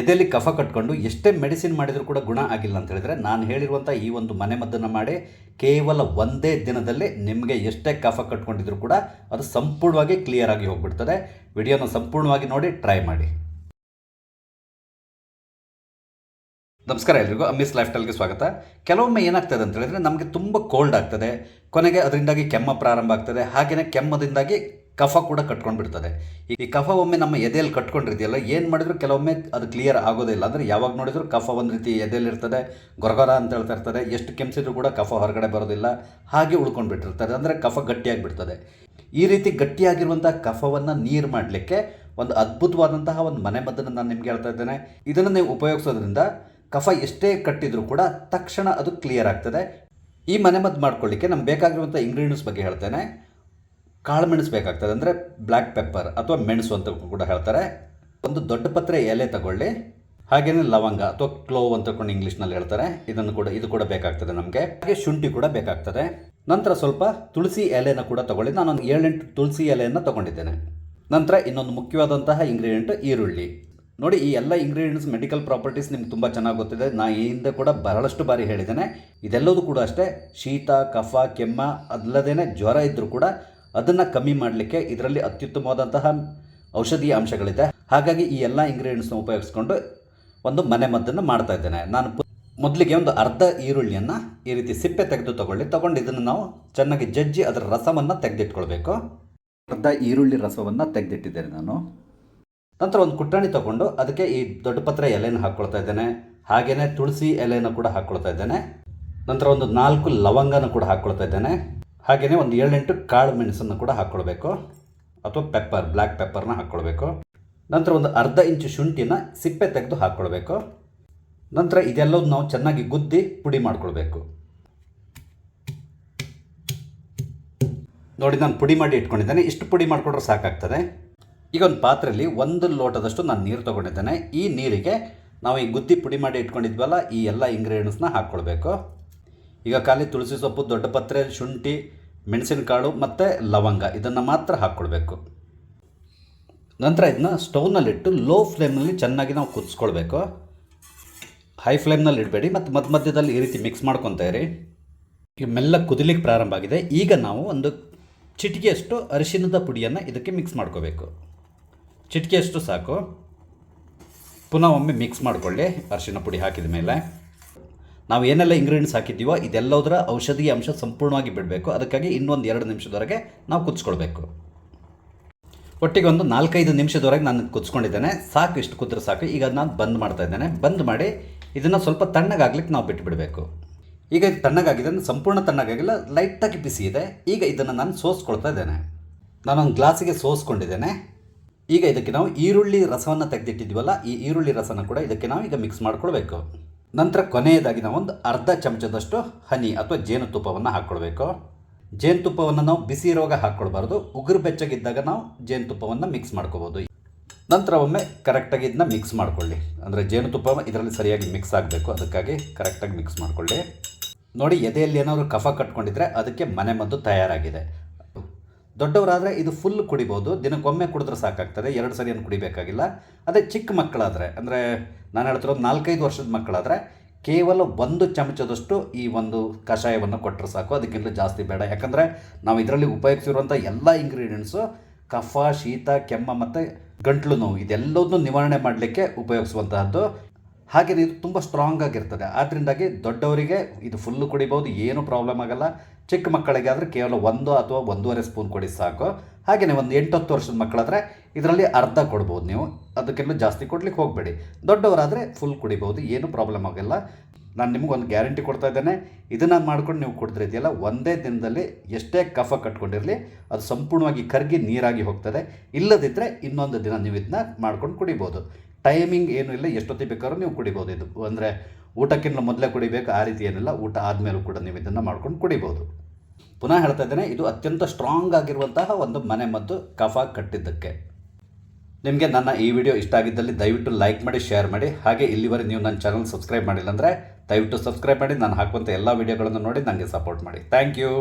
ಎದೆಯಲ್ಲಿ ಕಫ ಕಟ್ಕೊಂಡು ಎಷ್ಟೇ ಮೆಡಿಸಿನ್ ಮಾಡಿದರೂ ಕೂಡ ಗುಣ ಆಗಿಲ್ಲ ಅಂತ ಹೇಳಿದ್ರೆ ನಾನು ಹೇಳಿರುವಂಥ ಈ ಒಂದು ಮನೆಮದ್ದನ್ನು ಮಾಡಿ ಕೇವಲ ಒಂದೇ ದಿನದಲ್ಲಿ ನಿಮಗೆ ಎಷ್ಟೇ ಕಫ ಕಟ್ಕೊಂಡಿದ್ರು ಕೂಡ ಅದು ಸಂಪೂರ್ಣವಾಗಿ ಕ್ಲಿಯರ್ ಆಗಿ ಹೋಗ್ಬಿಡ್ತದೆ. ವಿಡಿಯೋನ ಸಂಪೂರ್ಣವಾಗಿ ನೋಡಿ ಟ್ರೈ ಮಾಡಿ. ನಮಸ್ಕಾರ ಎಲ್ರಿಗೂ ಅಮ್ಮಿಸ್ ಲೈಫ್ ಸ್ಟೈಲ್ಗೆ ಸ್ವಾಗತ. ಕೆಲವೊಮ್ಮೆ ಏನಾಗ್ತದೆ ಅಂತ ಹೇಳಿದ್ರೆ ನಮಗೆ ತುಂಬ ಕೋಲ್ಡ್ ಆಗ್ತದೆ. ಕೊನೆಗೆ ಅದರಿಂದಾಗಿ ಕೆಮ್ಮ ಪ್ರಾರಂಭ ಆಗ್ತದೆ. ಹಾಗೆಯೇ ಕೆಮ್ಮದಿಂದಾಗಿ ಕಫ ಕೂಡ ಕಟ್ಕೊಂಡು ಬಿಡ್ತದೆ ಈ ಕಫ ಒಮ್ಮೆ ನಮ್ಮ ಎದೆಯಲ್ಲಿ ಕಟ್ಕೊಂಡಿದೆಯಲ್ಲ ಏನು ಮಾಡಿದ್ರು ಕೆಲವೊಮ್ಮೆ ಅದು ಕ್ಲಿಯರ್ ಆಗೋದಿಲ್ಲ ಅಂದರೆ ಯಾವಾಗ ನೋಡಿದ್ರು ಕಫ ಒಂದು ರೀತಿ ಎದೆಯಲ್ಲಿ ಇರ್ತದೆ, ಗೊರಗೊರ ಅಂತ ಹೇಳ್ತಾ ಇರ್ತದೆ. ಎಷ್ಟು ಕೆಮ್ಸಿದ್ರು ಕೂಡ ಕಫ ಹೊರಗಡೆ ಬರೋದಿಲ್ಲ. ಹಾಗೆ ಉಳ್ಕೊಂಡು ಬಿಟ್ಟಿರ್ತದೆ ಅಂದರೆ ಕಫ ಗಟ್ಟಿಯಾಗಿ ಬಿಡ್ತದೆ ಈ ರೀತಿ ಗಟ್ಟಿಯಾಗಿರುವಂಥ ಕಫವನ್ನು ನೀರು ಮಾಡಲಿಕ್ಕೆ ಒಂದು ಅದ್ಭುತವಾದಂತಹ ಒಂದು ಮನೆಮದ್ದನ್ನು ನಾನು ನಿಮ್ಗೆ ಹೇಳ್ತಾ ಇದ್ದೇನೆ. ಇದನ್ನು ನೀವು ಉಪಯೋಗಿಸೋದ್ರಿಂದ ಕಫ ಎಷ್ಟೇ ಕಟ್ಟಿದರೂ ಕೂಡ ತಕ್ಷಣ ಅದು ಕ್ಲಿಯರ್ ಆಗ್ತದೆ. ಈ ಮನೆಮದ್ದು ಮಾಡ್ಕೊಳ್ಳಿಕ್ಕೆ ನಮ್ಗೆ ಬೇಕಾಗಿರುವಂಥ ಇಂಗ್ರೀಡಿಯೆಂಟ್ಸ್ ಬಗ್ಗೆ ಹೇಳ್ತೇನೆ. ಕಾಳು ಮೆಣಸು ಬೇಕಾಗ್ತದೆ ಅಂದರೆ ಬ್ಲ್ಯಾಕ್ ಪೆಪ್ಪರ್ ಅಥವಾ ಮೆಣಸು ಅಂತ ಕೂಡ ಹೇಳ್ತಾರೆ. ಒಂದು ದೊಡ್ಡ ಪತ್ರೆ ಎಲೆ ತಗೊಳ್ಳಿ ಹಾಗೆಯೇ ಲವಂಗ ಅಥವಾ ಕ್ಲೋವ್ ಅಂತ ಕೊಂಡು ಇಂಗ್ಲೀಷ್ನಲ್ಲಿ ಹೇಳ್ತಾರೆ. ಇದನ್ನು ಕೂಡ, ಇದು ಕೂಡ ಬೇಕಾಗ್ತದೆ ನಮಗೆ. ಹಾಗೆ ಶುಂಠಿ ಕೂಡ ಬೇಕಾಗ್ತದೆ. ನಂತರ ಸ್ವಲ್ಪ ತುಳಸಿ ಎಲೆನ ಕೂಡ ತಗೊಳ್ಳಿ. ನಾನೊಂದು ಏಳೆಂಟು ತುಳಸಿ ಎಲೆಯನ್ನು ತಗೊಂಡಿದ್ದೇನೆ. ನಂತರ ಇನ್ನೊಂದು ಮುಖ್ಯವಾದಂತಹ ಇಂಗ್ರೀಡಿಯೆಂಟ್ ಈರುಳ್ಳಿ. ನೋಡಿ, ಈ ಎಲ್ಲ ಇಂಗ್ರೀಡಿಯೆಂಟ್ಸ್ ಮೆಡಿಕಲ್ ಪ್ರಾಪರ್ಟೀಸ್ ನಿಮ್ಗೆ ತುಂಬ ಚೆನ್ನಾಗಿ ಗೊತ್ತಿದೆ. ನಾ ಈ ಹಿಂದೆ ಕೂಡ ಬಹಳಷ್ಟು ಬಾರಿ ಹೇಳಿದ್ದೇನೆ. ಇದೆಲ್ಲದೂ ಕೂಡ ಅಷ್ಟೇ. ಶೀತ, ಕಫ, ಕೆಮ್ಮ ಅಲ್ಲದೇ ಜ್ವರ ಇದ್ದರೂ ಕೂಡ ಅದನ್ನು ಕಮ್ಮಿ ಮಾಡಲಿಕ್ಕೆ ಇದರಲ್ಲಿ ಅತ್ಯುತ್ತಮವಾದಂತಹ ಔಷಧೀಯ ಅಂಶಗಳಿದೆ. ಹಾಗಾಗಿ ಈ ಎಲ್ಲ ಇಂಗ್ರೀಡಿಯೆಂಟ್ಸ್ನ ಉಪಯೋಗಿಸ್ಕೊಂಡು ಒಂದು ಮನೆ ಮದ್ದನ್ನು ಮಾಡ್ತಾ ಇದ್ದೇನೆ. ನಾನು ಮೊದಲಿಗೆ ಒಂದು ಅರ್ಧ ಈರುಳ್ಳಿಯನ್ನು ಈ ರೀತಿ ಸಿಪ್ಪೆ ತೆಗೆದು ತಗೊಳ್ಳಿ. ತಗೊಂಡು ಇದನ್ನು ನಾವು ಚೆನ್ನಾಗಿ ಜಜ್ಜಿ ಅದರ ರಸವನ್ನು ತೆಗೆದಿಟ್ಕೊಳ್ಬೇಕು. ಅರ್ಧ ಈರುಳ್ಳಿ ರಸವನ್ನು ತೆಗೆದಿಟ್ಟಿದ್ದೇನೆ ನಾನು. ನಂತರ ಒಂದು ಕುಟ್ಟಾಣಿ ತಗೊಂಡು ಅದಕ್ಕೆ ಈ ದೊಡ್ಡ ಪತ್ರೆ ಎಲೆನ ಹಾಕ್ಕೊಳ್ತಾ ಇದ್ದೇನೆ. ಹಾಗೆಯೇ ತುಳಸಿ ಎಲೆಯನ್ನು ಕೂಡ ಹಾಕ್ಕೊಳ್ತಾ ಇದ್ದೇನೆ. ನಂತರ ಒಂದು ನಾಲ್ಕು ಲವಂಗನ ಕೂಡ ಹಾಕ್ಕೊಳ್ತಾ ಇದ್ದೇನೆ. ಹಾಗೆಯೇ ಒಂದು ಏಳೆಂಟು ಕಾಳು ಮೆಣಸನ್ನು ಕೂಡ ಹಾಕ್ಕೊಳ್ಬೇಕು. ಅಥವಾ ಪೆಪ್ಪರ್ ಬ್ಲ್ಯಾಕ್ ಪೆಪ್ಪರ್ನ ಹಾಕ್ಕೊಳ್ಬೇಕು. ನಂತರ ಒಂದು ಅರ್ಧ ಇಂಚು ಶುಂಠಿನ ಸಿಪ್ಪೆ ತೆಗೆದು ಹಾಕ್ಕೊಳ್ಬೇಕು. ನಂತರ ಇದೆಲ್ಲವೂ ನಾವು ಚೆನ್ನಾಗಿ ಗುದ್ದಿ ಪುಡಿ ಮಾಡ್ಕೊಳ್ಬೇಕು. ನೋಡಿ, ನಾನು ಪುಡಿ ಮಾಡಿ ಇಟ್ಕೊಂಡಿದ್ದೇನೆ. ಇಷ್ಟು ಪುಡಿ ಮಾಡಿಕೊಂಡ್ರೆ ಸಾಕಾಗ್ತದೆ. ಈಗ ಒಂದು ಪಾತ್ರೆಯಲ್ಲಿ ಒಂದು ಲೋಟದಷ್ಟು ನಾನು ನೀರು ತೊಗೊಂಡಿದ್ದೇನೆ. ಈ ನೀರಿಗೆ ನಾವು ಈ ಗುದ್ದಿ ಪುಡಿ ಮಾಡಿ ಇಟ್ಕೊಂಡಿದ್ವಲ್ಲ, ಈ ಎಲ್ಲ ಇಂಗ್ರೀಡಿಯೆಂಟ್ಸ್ನ ಹಾಕ್ಕೊಳ್ಬೇಕು. ಈಗ ಖಾಲಿ ತುಳಸಿ ಸೊಪ್ಪು, ದೊಡ್ಡ ಪತ್ರೆ, ಶುಂಠಿ ಮೆಣಸಿನಕಾಳು ಮತ್ತು ಲವಂಗ, ಇದನ್ನು ಮಾತ್ರ ಹಾಕ್ಕೊಳ್ಬೇಕು. ನಂತರ ಇದನ್ನ ಸ್ಟೌವ್ನಲ್ಲಿಟ್ಟು ಲೋ ಫ್ಲೇಮ್ನಲ್ಲಿ ಚೆನ್ನಾಗಿ ನಾವು ಕುದಿಸ್ಕೊಳ್ಬೇಕು. ಹೈ ಫ್ಲೇಮ್ನಲ್ಲಿ ಇಡಬೇಡಿ, ಮತ್ತು ಮಧ್ಯ ಮಧ್ಯದಲ್ಲಿ ಈ ರೀತಿ ಮಿಕ್ಸ್ ಮಾಡ್ಕೊತಾ ಇರಿ. ಮೆಲ್ಲ ಕುದಿಲಿಕ್ಕೆ ಪ್ರಾರಂಭ ಆಗಿದೆ. ಈಗ ನಾವು ಒಂದು ಚಿಟಿಕೆಯಷ್ಟು ಅರಿಶಿನದ ಪುಡಿಯನ್ನು ಇದಕ್ಕೆ ಮಿಕ್ಸ್ ಮಾಡ್ಕೋಬೇಕು. ಚಿಟಿಕೆಯಷ್ಟು ಸಾಕು. ಪುನಃ ಒಮ್ಮೆ ಮಿಕ್ಸ್ ಮಾಡಿಕೊಳ್ಳಿ ಅರಿಶಿನ ಪುಡಿ ಹಾಕಿದ ಮೇಲೆ ನಾವು ಏನೆಲ್ಲ ಇಂಗ್ರೀಡಿಯೆಂಟ್ಸ್ ಹಾಕಿದ್ದೀವೋ ಇದೆಲ್ಲದರ ಔಷಧೀಯ ಅಂಶ ಸಂಪೂರ್ಣವಾಗಿ ಬಿಡಬೇಕು. ಅದಕ್ಕಾಗಿ ಇನ್ನೊಂದು ಎರಡು ನಿಮಿಷದವರೆಗೆ ನಾವು ಕುದಿಸ್ಕೊಳ್ಬೇಕು. ಒಟ್ಟಿಗೆ ಒಂದು ನಾಲ್ಕೈದು ನಿಮಿಷದವರೆಗೆ ನಾನು ಕುದಿಸ್ಕೊಂಡಿದ್ದೇನೆ. ಸಾಕು, ಇಷ್ಟು ಕುದ್ರೆ ಸಾಕು. ಈಗ ನಾನು ಬಂದ್ ಮಾಡ್ತಾ ಇದ್ದೇನೆ. ಬಂದ್ ಮಾಡಿ ಇದನ್ನು ಸ್ವಲ್ಪ ತಣ್ಣಗಾಗ್ಲಿಕ್ಕೆ ನಾವು ಬಿಟ್ಟುಬಿಡಬೇಕು ಈಗ ಇದು ತಣ್ಣಗಾಗಿದೆ ಸಂಪೂರ್ಣ ತಣ್ಣಗಾಗಿಲ್ಲ ಲೈಟಾಗಿ ಬಿಸಿ ಇದೆ. ಈಗ ಇದನ್ನು ನಾನು ಸೋಸ್ಕೊಳ್ತಾ ಇದ್ದೇನೆ. ನಾನೊಂದು ಗ್ಲಾಸಿಗೆ ಸೋಸ್ಕೊಂಡಿದ್ದೇನೆ. ಈಗ ಇದಕ್ಕೆ ನಾವು ಈರುಳ್ಳಿ ರಸವನ್ನು ತೆಗೆದಿಟ್ಟಿದ್ವಲ್ಲ ಈ ಈರುಳ್ಳಿ ರಸನ ಕೂಡ ಇದಕ್ಕೆ ನಾವು ಈಗ ಮಿಕ್ಸ್ ಮಾಡ್ಕೊಳ್ಬೇಕು. ನಂತರ ಕೊನೆಯದಾಗಿ ನಾವು ಒಂದು ಅರ್ಧ ಚಮಚದಷ್ಟು ಹನಿ ಅಥವಾ ಜೇನುತುಪ್ಪವನ್ನು ಹಾಕ್ಕೊಳ್ಬೇಕು. ಜೇನುತುಪ್ಪವನ್ನು ನಾವು ಬಿಸಿ ಇರುವಾಗ ಹಾಕ್ಕೊಳ್ಬಾರ್ದು. ಉಗುರು ಬೆಚ್ಚಗಿದ್ದಾಗ ನಾವು ಜೇನುತುಪ್ಪವನ್ನು ಮಿಕ್ಸ್ ಮಾಡ್ಕೋಬೋದು. ನಂತರ ಒಮ್ಮೆ ಕರೆಕ್ಟಾಗಿ ಇದನ್ನ ಮಿಕ್ಸ್ ಮಾಡ್ಕೊಳ್ಳಿ. ಅಂದರೆ ಜೇನುತುಪ್ಪ ಇದರಲ್ಲಿ ಸರಿಯಾಗಿ ಮಿಕ್ಸ್ ಆಗಬೇಕು. ಅದಕ್ಕಾಗಿ ಕರೆಕ್ಟಾಗಿ ಮಿಕ್ಸ್ ಮಾಡ್ಕೊಳ್ಳಿ. ನೋಡಿ ಎದೆಯಲ್ಲಿ ಏನಾದರೂ ಕಫ ಕಟ್ಕೊಂಡಿದ್ರೆ ಅದಕ್ಕೆ ಮನೆಮದ್ದು ತಯಾರಾಗಿದೆ. ದೊಡ್ಡವರಾದರೆ ಇದು ಫುಲ್ ಕುಡಿಬೋದು. ದಿನಕ್ಕೊಮ್ಮೆ ಕುಡಿದ್ರೆ ಸಾಕಾಗ್ತದೆ. ಎರಡು ಸರಿ ಕುಡಿಬೇಕಾಗಿಲ್ಲ. ಅದೇ ಚಿಕ್ಕ ಮಕ್ಕಳಾದರೆ, ಅಂದರೆ ನಾನು ಹೇಳ್ತಿರೋದು ನಾಲ್ಕೈದು ವರ್ಷದ ಮಕ್ಕಳಾದರೆ ಕೇವಲ ಒಂದು ಚಮಚದಷ್ಟು ಈ ಒಂದು ಕಷಾಯವನ್ನು ಕೊಟ್ಟರೆ ಸಾಕು. ಅದಕ್ಕಿಂತ ಜಾಸ್ತಿ ಬೇಡ. ಯಾಕಂದರೆ ನಾವು ಇದರಲ್ಲಿ ಉಪಯೋಗಿಸಿರುವಂಥ ಎಲ್ಲ ಇಂಗ್ರೀಡಿಯೆಂಟ್ಸು ಕಫ, ಶೀತ, ಕೆಮ್ಮ ಮತ್ತು ಗಂಟ್ಲು ನೋವು ಇದೆಲ್ಲದನ್ನು ನಿವಾರಣೆ ಮಾಡಲಿಕ್ಕೆ ಉಪಯೋಗಿಸುವಂತಹದ್ದು ಹಾಗೆ ಇದು ತುಂಬ ಸ್ಟ್ರಾಂಗ್ ಆಗಿರ್ತದೆ. ಆದ್ದರಿಂದಾಗಿ ದೊಡ್ಡವರಿಗೆ ಇದು ಫುಲ್ಲು ಕುಡಿಬೋದು, ಏನೂ ಪ್ರಾಬ್ಲಮ್ ಆಗಲ್ಲ. ಚಿಕ್ಕ ಮಕ್ಕಳಿಗೆ ಆದರೆ ಕೇವಲ ಒಂದು ಅಥವಾ ಒಂದೂವರೆ ಸ್ಪೂನ್ ಕೊಡಿ ಸಾಕು. ಹಾಗೆಯೇ ಒಂದು ಎಂಟತ್ತು ವರ್ಷದ ಮಕ್ಕಳಾದರೆ ಇದರಲ್ಲಿ ಅರ್ಧ ಕೊಡ್ಬೋದು ನೀವು. ಅದಕ್ಕೆಲ್ಲ ಜಾಸ್ತಿ ಕೊಡ್ಲಿಕ್ಕೆ ಹೋಗಬೇಡಿ. ದೊಡ್ಡವರಾದರೆ ಫುಲ್ ಕುಡಿಬೋದು, ಏನೂ ಪ್ರಾಬ್ಲಮ್ ಆಗಲ್ಲ. ನಾನು ನಿಮ್ಗೆ ಒಂದು ಗ್ಯಾರಂಟಿ ಕೊಡ್ತಾ ಇದ್ದೇನೆ. ಇದನ್ನು ಮಾಡ್ಕೊಂಡು ನೀವು ಕುಡಿದ್ರೆ ಇದೆಯಲ್ಲ, ಒಂದೇ ದಿನದಲ್ಲಿ ಎಷ್ಟೇ ಕಫ ಕಟ್ಕೊಂಡಿರಲಿ, ಅದು ಸಂಪೂರ್ಣವಾಗಿ ಕರಗಿ ನೀರಾಗಿ ಹೋಗ್ತದೆ. ಇಲ್ಲದಿದ್ದರೆ ಇನ್ನೊಂದು ದಿನ ನೀವು ಇದನ್ನ ಮಾಡ್ಕೊಂಡು ಕುಡಿಬೋದು. ಟೈಮಿಂಗ್ ಏನೂ ಇಲ್ಲ, ಎಷ್ಟೊತ್ತಿಗೆ ಬೇಕಾದ್ರೂ ನೀವು ಕುಡಿಬೋದು. ಇದು ಅಂದರೆ ಊಟಕ್ಕಿಂತ ಮೊದಲೇ ಕುಡಿಬೇಕು, ಆ ರೀತಿ ಏನಿಲ್ಲ. ಊಟ ಆದಮೇಲೂ ಕೂಡ ನೀವು ಇದನ್ನು ಮಾಡ್ಕೊಂಡು ಕುಡಿಬೋದು. ಪುನಃ ಹೇಳ್ತಾ ಇದ್ದೇನೆ, ಇದು ಅತ್ಯಂತ ಸ್ಟ್ರಾಂಗ್ ಆಗಿರುವಂತಹ ಒಂದು ಮನೆ ಮದ್ದು ಕಫ ಕಟ್ಟಿದ್ದಕ್ಕೆ. ನಿಮಗೆ ನನ್ನ ಈ ವಿಡಿಯೋ ಇಷ್ಟ ಆಗಿದ್ದಲ್ಲಿ ದಯವಿಟ್ಟು ಲೈಕ್ ಮಾಡಿ ಶೇರ್ ಮಾಡಿ. ಹಾಗೆ ಇಲ್ಲಿವರೆಗೆ ನೀವು ನನ್ನ ಚಾನಲ್ ಸಬ್ಸ್ಕ್ರೈಬ್ ಮಾಡಿಲ್ಲ ಅಂದರೆ ದಯವಿಟ್ಟು ಸಬ್ಸ್ಕ್ರೈಬ್ ಮಾಡಿ. ನಾನು ಹಾಕುವಂಥ ಎಲ್ಲ ವಿಡಿಯೋಗಳನ್ನು ನೋಡಿ ನನಗೆ ಸಪೋರ್ಟ್ ಮಾಡಿ. Thank you